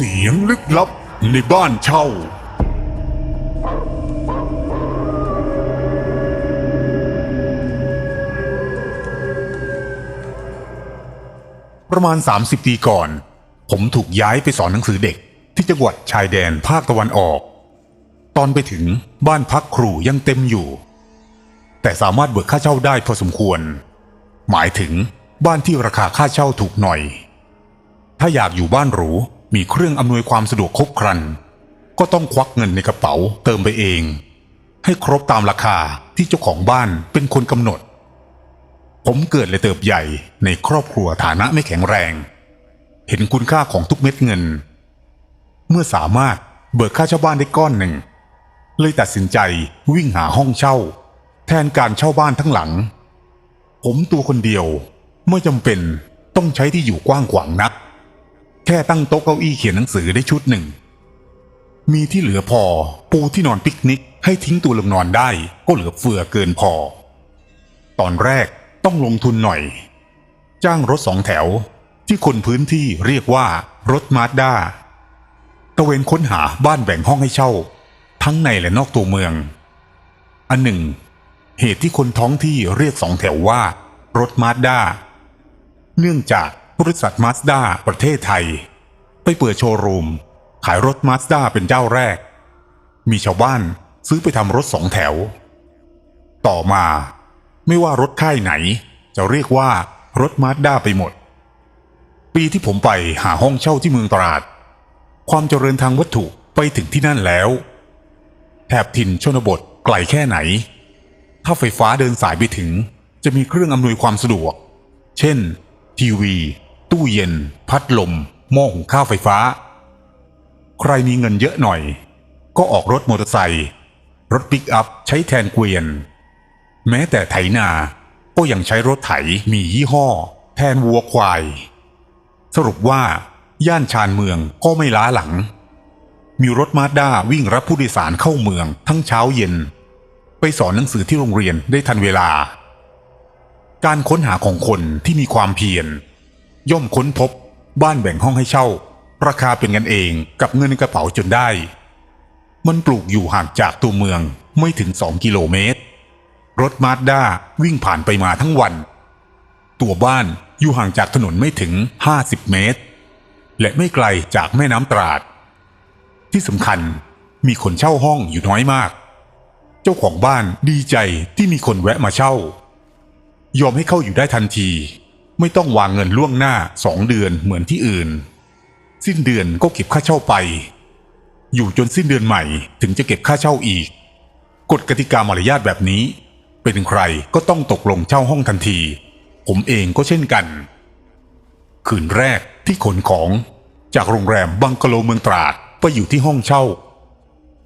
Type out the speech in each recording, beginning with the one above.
สียงลึกลับในบ้านเช่า ประมาณ 30 ปีก่อน ผมถูกย้ายไปสอนหนังสือเด็กที่จังหวัดชายแดนภาคตะวันออก ตอนไปถึงบ้านพักครูยังเต็มอยู่ แต่สามารถเบิกค่าเช่าได้พอสมควร หมายถึงบ้านที่ราคาค่าเช่าถูกหน่อย ถ้าอยากอยู่บ้านหรู มีเครื่องอำนวยความสะดวกครบครัน ก็ต้องควักเงินในกระเป๋าเติมไปเอง ให้ครบตามราคาที่เจ้าของบ้านเป็นคนกำหนด ผมเกิดและเติบใหญ่ในครอบครัวฐานะไม่แข็งแรง เห็นคุณค่าของทุกเม็ดเงิน เมื่อสามารถเบิกค่าเช่าบ้านได้ก้อนหนึ่ง เลยตัดสินใจวิ่งหาห้องเช่า แทนการเช่าบ้านทั้งหลัง ผมตัวคนเดียวไม่จำเป็นต้องใช้ที่อยู่กว้างขวางนัก ค่ตั้งโต๊ะเก้าอี้เขียนหนังสือได้ชุดหนึ่ง มีที่เหลือพอ ปูที่นอนปิกนิก ให้ทิ้งตัวลงนอนได้ก็เหลือเฟือเกินพอ ตอนแรกต้องลงทุนหน่อย จ้างรถสองแถวที่คนพื้นที่เรียกว่ารถมาสด้าตะเวนค้นหาบ้านแบ่งห้องให้เช่า ทั้งในและนอกตัวเมือง อันหนึ่ง เหตุที่คนท้องที่เรียกสองแถวว่า รถมาสด้าเนื่องจากบริษัทมาสด้าประเทศไทย เปิดโชว์รูม ขายรถมาสด้าเป็นเจ้าแรก มีชาวบ้านซื้อไปทำรถสองแถว ต่อมาไม่ว่ารถค่ายไหน จะเรียกว่ารถมาสด้าไปหมด ปีที่ผมไปหาห้องเช่าที่เมืองตราด ความเจริญทางวัตถุไปถึงที่นั่นแล้ว แถบถิ่นชนบทไกลแค่ไหน ถ้าไฟฟ้าเดินสายไปถึง จะมีเครื่องอำนวยความสะดวก เช่น ทีวี ตู้เย็น พัดลม หม้อหุงข้าวไฟฟ้า ใครมีเงินเยอะหน่อย ก็ออกรถมอเตอร์ไซค์รถปิกอัพใช้แทนเกวียน แม้แต่ไถนาก็ยังใช้รถไถมียี่ห้อ แทนวัวควาย สรุปว่าย่านชานเมืองก็ไม่ล้าหลัง มีรถมาสด้าวิ่งรับผู้โดยสารเข้าเมืองทั้งเช้าเย็น ไปสอนหนังสือที่โรงเรียนได้ทันเวลา การค้นหาของคนที่มีความเพียรย่อมค้นพบ บ้านแบ่งห้องให้เช่า ราคาเป็นกันเองกับเงินในกระเป๋าจนได้ มันปลูกอยู่ห่างจากตัวเมืองไม่ถึง2กิโลเมตร รถมาสด้าวิ่งผ่านไปมาทั้งวัน ตัวบ้านอยู่ห่างจากถนนไม่ถึง 50 เมตร และไม่ไกลจากแม่น้ำตราด ที่สำคัญมีคนเช่าห้องอยู่น้อยมาก เจ้าของบ้านดีใจที่มีคนแวะมาเช่า ยอมให้เข้าอยู่ได้ทันที ไม่ต้องวางเงินล่วงหน้าสองเดือนเหมือนที่อื่น สิ้นเดือนก็เก็บค่าเช่าไป อยู่จนสิ้นเดือนใหม่ถึงจะเก็บค่าเช่าอีก กฎกติกามารยาทแบบนี้ เป็นใครก็ต้องตกลงเช่าห้องทันที ผมเองก็เช่นกัน คืนแรกที่ขนของจากโรงแรมบังกะโลเมืองตราดไปอยู่ที่ห้องเช่า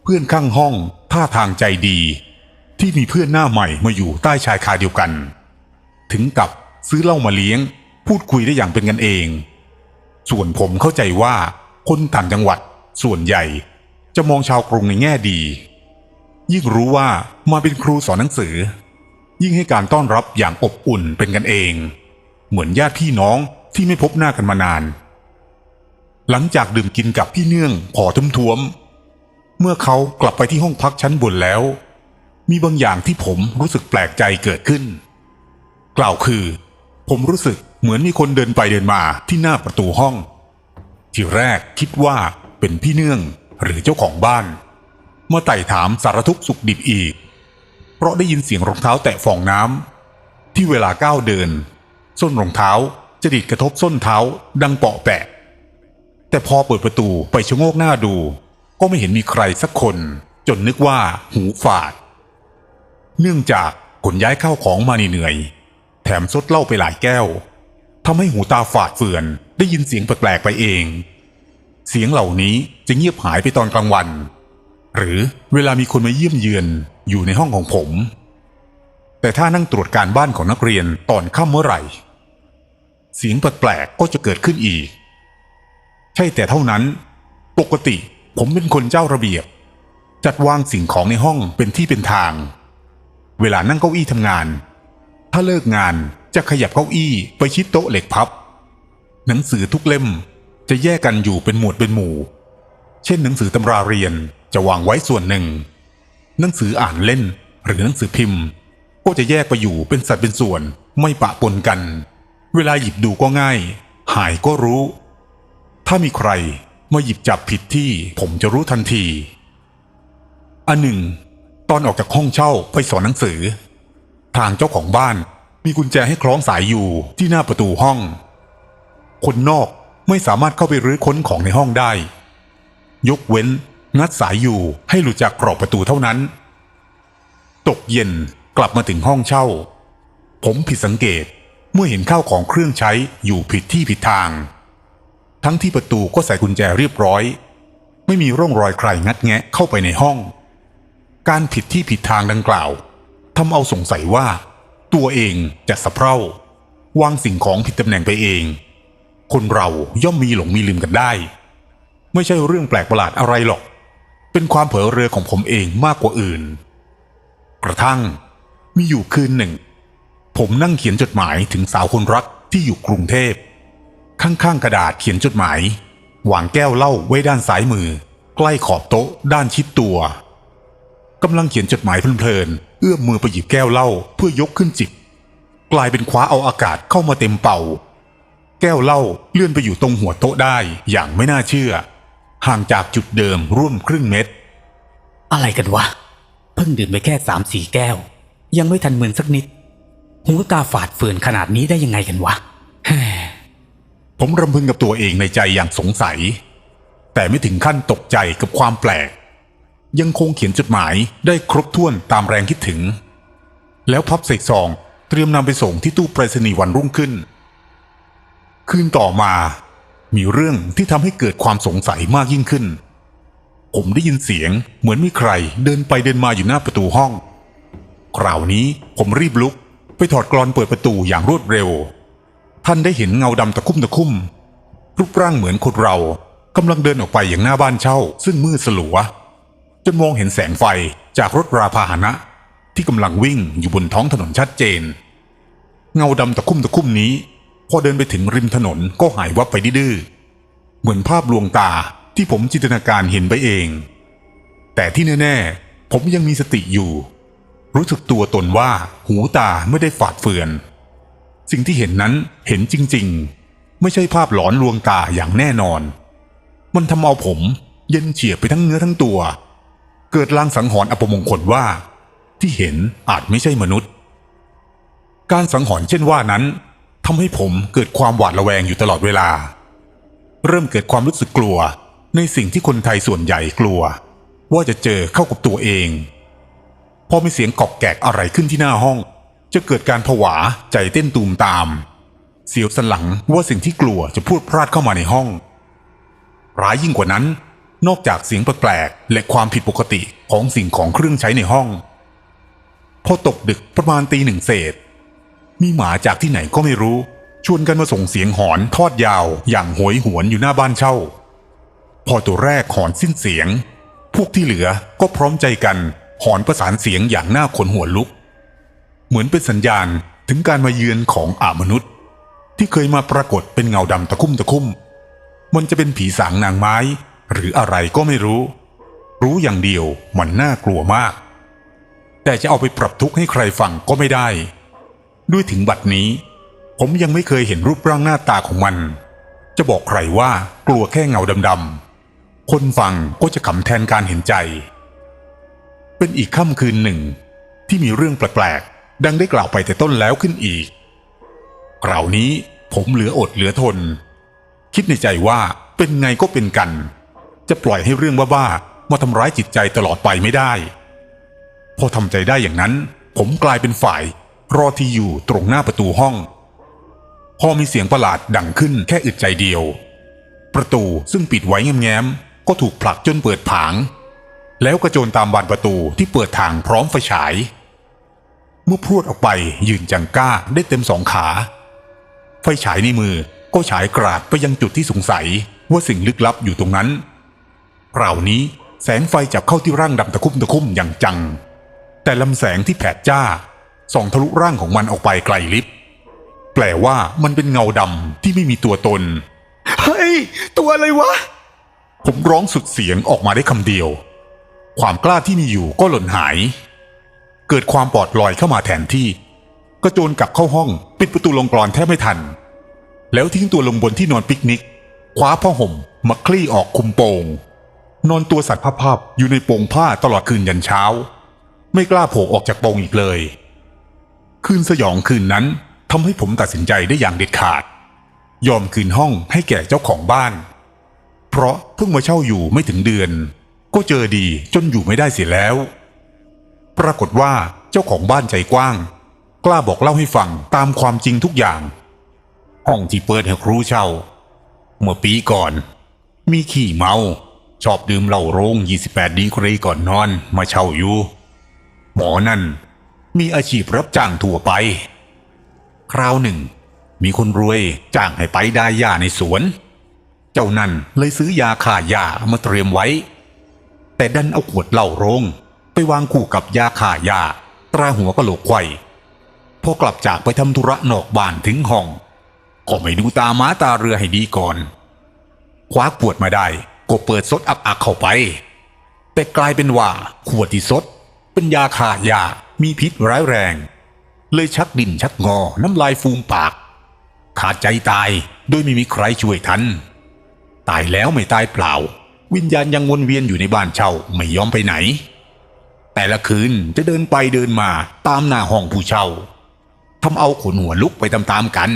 เพื่อนข้างห้องท่าทางใจดี ที่มีเพื่อนหน้าใหม่มาอยู่ใต้ชายคาเดียวกัน ถึงกับ ซื้อเหล้ามาเลี้ยง พูดคุยได้อย่างเป็นกันเอง ส่วนผมเข้าใจว่าคนต่างจังหวัดส่วนใหญ่ จะมองชาวกรุงในแง่ดี ยิ่งรู้ว่ามาเป็นครูสอนหนังสือ ยิ่งให้การต้อนรับอย่างอบอุ่นเป็นกันเอง เหมือนญาติพี่น้องที่ไม่พบหน้ากันมานาน หลังจากดื่มกินกับพี่เนื่องพอทุ่มทวม เมื่อเขากลับไปที่ห้องพักชั้นบนแล้ว มีบางอย่างที่ผมรู้สึกแปลกใจเกิดขึ้น กล่าวคือ ผมรู้สึกเหมือนมีคนเดินไปเดินมาที่หน้าประตูห้อง ที่แรกคิดว่าเป็นพี่เนื่องหรือเจ้าของบ้าน เมื่อไต่ถามสารทุกสุขดิบอีก เพราะได้ยินเสียงรองเท้าแตะฟองน้ำที่เวลาก้าวเดิน ส้นรองเท้าจะดีดกระทบส้นเท้าดังเปาะแปะ แต่พอเปิดประตูไปชะโงกหน้าดู ก็ไม่เห็นมีใครสักคน จนนึกว่าหูฝาด เนื่องจากขนย้ายข้าวของมาเหนื่อย แถมซดเหล้าไปหลายแก้วทำให้หูตาฝาดเฟือน ได้ยินเสียงแปลกๆไปเอง เสียงเหล่านี้จะเงียบหายไปตอนกลางวัน หรือเวลามีคนมาเยี่ยมเยือนอยู่ในห้องของผม แต่ถ้านั่งตรวจการบ้านของนักเรียนตอนค่ำเมื่อไหร่ เสียงแปลกๆก็จะเกิดขึ้นอีก ใช่แต่เท่านั้น ปกติผมเป็นคนเจ้าระเบียบ จัดวางสิ่งของในห้องเป็นที่เป็นทาง เวลานั่งเก้าอี้ทำงาน ถ้าเลิกงานจะขยับเก้าอี้ไปชิดโต๊ะเหล็กพับ หนังสือทุกเล่มจะแยกกันอยู่เป็นหมวดเป็นหมู่ เช่นหนังสือตำราเรียนจะวางไว้ส่วนหนึ่ง หนังสืออ่านเล่นหรือหนังสือพิมพ์ ก็จะแยกไปอยู่เป็นสัดเป็นส่วนไม่ปะปนกัน เวลาหยิบดูก็ง่าย หายก็รู้ ถ้ามีใครมาหยิบจับผิดที่ผมจะรู้ทันที อันหนึ่ง ตอนออกจากห้องเช่าไปสอนหนังสือ ทางเจ้าของบ้าน มีกุญแจให้คล้องสายอยู่ที่หน้าประตูห้อง คนนอกไม่สามารถเข้าไปรื้อค้นของในห้องได้ ยกเว้นงัดสายอยู่ให้หลุดจากกรอบประตูเท่านั้น ตกเย็นกลับมาถึงห้องเช่า ผมผิดสังเกตเมื่อเห็นข้าวของเครื่องใช้อยู่ผิดที่ผิดทาง ทั้งที่ประตูก็ใส่กุญแจเรียบร้อย ไม่มีร่องรอยใครงัดแงะเข้าไปในห้อง การผิดที่ผิดทางดังกล่าว ทำเอาสงสัยว่า ตัวเองจะสะเพร่าวางสิ่งของผิดตำแหน่งไปเอง คนเราย่อมมีหลงมีลืมกันได้ ไม่ใช่เรื่องแปลกประหลาดอะไรหรอก เป็นความเผลอเรือของผมเองมากกว่าอื่น กระทั่งมีอยู่คืนหนึ่ง ผมนั่งเขียนจดหมายถึงสาวคนรักที่อยู่กรุงเทพ ข้างๆกระดาษเขียนจดหมาย วางแก้วเหล้าไว้ด้านซ้ายมือ ใกล้ขอบโต๊ะด้านชิดตัวกำลังเขียนจดหมายเพลินๆ เอื้อมมือไปหยิบแก้วเหล้าเพื่อยกขึ้นจิบ กลายเป็นคว้าเอาอากาศเข้ามาเต็มเป่า แก้วเหล้าเลื่อนไปอยู่ตรงหัวโต๊ะได้อย่างไม่น่าเชื่อ ห่างจากจุดเดิมร่วมครึ่งเม็ดอะไรกันวะ เพิ่งดื่มไปแค่สามสี่แก้ว ยังไม่ทันมึนสักนิดหูตาฝาดเฟือนขนาดนี้ได้ยังไงกันวะแฮ่ผมรำพึงกับตัวเองในใจอย่างสงสัย แต่ไม่ถึงขั้นตกใจกับความแปลก ยังคงเขียนจดหมายได้ครบถ้วนตามแรงคิดถึง แล้วพับใส่ซองเตรียมนำไปส่งที่ตู้ไปรษณีย์วันรุ่งขึ้น คืนต่อมา มีเรื่องที่ทำให้เกิดความสงสัยมากยิ่งขึ้น ผมได้ยินเสียงเหมือนมีใครเดินไปเดินมาอยู่หน้าประตูห้อง คราวนี้ผมรีบลุกไปถอดกรอนเปิดประตูอย่างรวดเร็ว ท่านได้เห็นเงาดำตะคุ่มตะคุ่ม รูปร่างเหมือนคนเรากำลังเดินออกไปอย่างหน้าบ้านเช่า ซึ่งมืดสลัว จนมองเห็นแสงไฟจากรถราพาหนะ ที่กำลังวิ่งอยู่บนท้องถนนชัดเจน เงาดำตะคุ่มตะคุ่มนี้ พอเดินไปถึงริมถนนก็หายวับไปดื้อเหมือนภาพลวงตาที่ผมจินตนาการเห็นไปเอง แต่ที่แน่ๆ ผมยังมีสติอยู่ รู้สึกตัวตนว่าหูตาไม่ได้ฝาดเฟือน สิ่งที่เห็นนั้นเห็นจริงๆ ไม่ใช่ภาพหลอนลวงตาอย่างแน่นอน มันทำเอาผมเย็นเฉียบไปทั้งเนื้อทั้งตัว เกิดลางสังหรณ์อัปมงคลว่า ที่เห็นอาจไม่ใช่มนุษย์ การสังหรณ์เช่นว่านั้นทำให้ผมเกิดความหวาดระแวงอยู่ตลอดเวลา เริ่มเกิดความรู้สึกกลัวในสิ่งที่คนไทยส่วนใหญ่กลัว ว่าจะเจอเข้ากับตัวเอง พอมีเสียงกอกแกกอะไรขึ้นที่หน้าห้อง จะเกิดการผวาใจเต้นตูมตาม เสียวสันหลังว่าสิ่งที่กลัวจะพูดพลาดเข้ามาในห้อง ร้ายยิ่งกว่านั้น นอกจากเสียงแปลกๆและความผิดปกติของสิ่งของเครื่องใช้ในห้อง พอตกดึกประมาณตีหนึ่งเศษ มีหมาจากที่ไหนก็ไม่รู้ ชวนกันมาส่งเสียงหอนทอดยาวอย่างโหยหวนอยู่หน้าบ้านเช่า พอตัวแรกหอนสิ้นเสียง พวกที่เหลือก็พร้อมใจกันหอนประสานเสียงอย่างหน่าขนหัวลุก เหมือนเป็นสัญญาณถึงการมาเยือนของอามนุษย์ ที่เคยมาปรากฏเป็นเงาดำตะคุ่มตะคุ่ม มันจะเป็นผีสางนางไม้ หรืออะไรก็ไม่รู้ รู้อย่างเดียวมันน่ากลัวมาก แต่จะเอาไปปรับทุกข์ให้ใครฟังก็ไม่ได้ ด้วยถึงบัดนี้ ผมยังไม่เคยเห็นรูปร่างหน้าตาของมัน จะบอกใครว่ากลัวแค่เงาดำๆคนฟังก็จะขำแทนการเห็นใจ เป็นอีกค่ำคืนหนึ่ง ที่มีเรื่องแปลกๆดังได้กล่าวไปแต่ต้นแล้วขึ้นอีกคราวนี้ผมเหลืออดเหลือทน คิดในใจว่าเป็นไงก็เป็นกัน จะปล่อยให้เรื่องบ้าๆมาทำร้ายจิตใจตลอดไปไม่ได้ พอทำใจได้อย่างนั้น ผมกลายเป็นฝ่าย รอที่อยู่ตรงหน้าประตูห้อง พอมีเสียงประหลาดดังขึ้นแค่อึดใจเดียว ประตูซึ่งปิดไว้แง้มๆก็ถูกผลักจนเปิดผาง แล้วกระโจนตามบานประตูที่เปิดทางพร้อมไฟฉาย เมื่อพรวดออกไปยืนจังก้าได้เต็มสองขา ไฟฉายในมือก็ฉายกราดไปยังจุดที่สงสัยว่าสิ่งลึกลับอยู่ตรงนั้น คราวนี้แสงไฟจับเข้าที่ร่างดำตะคุ่มตะคุ่มอย่างจัง แต่ลำแสงที่แผดจ้าส่องทะลุร่างของมันออกไปไกลลิบแปลว่ามันเป็นเงาดำที่ไม่มีตัวตน เฮ้ย ตัวอะไรวะ ผมร้องสุดเสียงออกมาได้คำเดียว ความกล้าที่มีอยู่ก็หล่นหาย เกิดความปลอดลอยเข้ามาแทนที่กระโจนกลับเข้าห้อง ปิดประตูลงกรอนแทบไม่ทัน แล้วทิ้งตัวลงบนที่นอนปิกนิก คว้าผ้าห่มมาคลี่ออกคุมโปง นอนตัวสัตว์ภาพๆอยู่ในโปงผ้าตลอดคืนยันเช้า ไม่กล้าโผล่ออกจากโปงอีกเลย คืนสยองคืนนั้นทำให้ผมตัดสินใจได้อย่างเด็ดขาด ยอมคืนห้องให้แก่เจ้าของบ้าน เพราะเพิ่งมาเช่าอยู่ไม่ถึงเดือน ก็เจอดีจนอยู่ไม่ได้เสียแล้ว ปรากฏว่าเจ้าของบ้านใจกว้าง กล้าบอกเล่าให้ฟังตามความจริงทุกอย่าง ห้องที่เปิดให้ครูเช่า เมื่อปีก่อน มีขี่เมา ชอบดื่มเหล้าโรง28ดีกรีก่อนนอนมาเช่าอยู่ หมอนั่น มีอาชีพรับจ้างทั่วไป คราวหนึ่ง มีคนรวยจ้างให้ไปได้ยาในสวน เจ้านั่นเลยซื้อยาฆ่ายามาเตรียมไว้ แต่ดันเอาขวดเหล้าโรงไปวางคู่กับยาฆ่ายา ตราหัวกะโหลกไขว้พอกลับจากไปทำธุระนอกบ้านถึงห้อง ก็ไม่ดูตาม้าตาเรือให้ดีก่อน คว้าขวดมาได้ ก็เปิดซดอักเข้าไป แต่กลายเป็นว่าขวดที่ซดเป็นยาฆ่ายามีพิษร้ายแรง เลยชักดินชักงอน้ำลายฟูมปาก ขาดใจตายโดยไม่มีใครช่วยทันตายแล้วไม่ตายเปล่า วิญญาณยังวนเวียนอยู่ในบ้านเช่าไม่ยอมไปไหน แต่ละคืนจะเดินไปเดินมาตามหน้าห้องผู้เช่าทำเอาขนหัวลุกไปตามๆกัน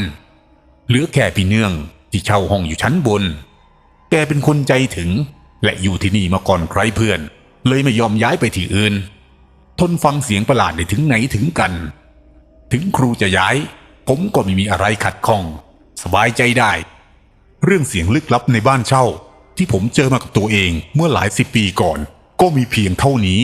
เหลือแค่พี่เนื่องที่เช่าห้องอยู่ชั้นบน แกเป็นคนใจถึง และอยู่ที่นี่มาก่อนใครเพื่อน เลยไม่ยอมย้ายไปที่อื่น ทนฟังเสียงประหลาดได้ถึงไหนถึงกัน ถึงครูจะย้าย ผมก็ไม่มีอะไรขัดข้อง สบายใจได้ เรื่องเสียงลึกลับในบ้านเช่า ที่ผมเจอมากับตัวเองเมื่อหลายสิบปีก่อน ก็มีเพียงเท่านี้